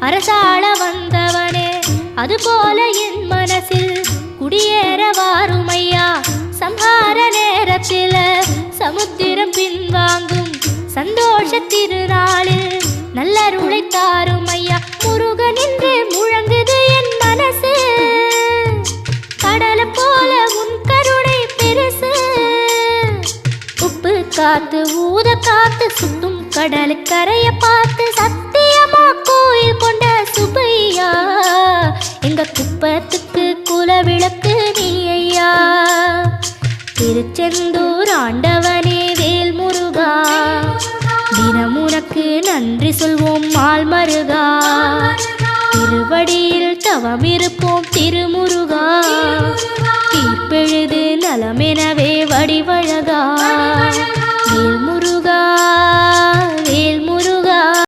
அரசாள வந்தவனே அதுபோல என் மனசில் குடியேற வாருமையா? சம்ஹார நேரத்தில் சமுத்திரம் பின்வாங்கும் சந்தோஷ திருநாளில் நல்லருளை தாருமையா? ஐயா முழங்குது என் மனசு. கடலை போல உன் கருணை பெருசு. உப்பு காத்து ஊத காத்து சுத்தும் கடலுக்கரைய பார்த்து எங்க குப்பத்துக்கு குலவிளக்கு நீ ஐயா. திருச்செந்தூர் ஆண்டவனே வேல் முருகா தினம் உனக்கு நன்றி சொல்வோம் மால் மருகா திருவடியில் தவம் இருப்போம் திருமுருகா. தீர்ப்பெழுது நலமெனவே வடிவ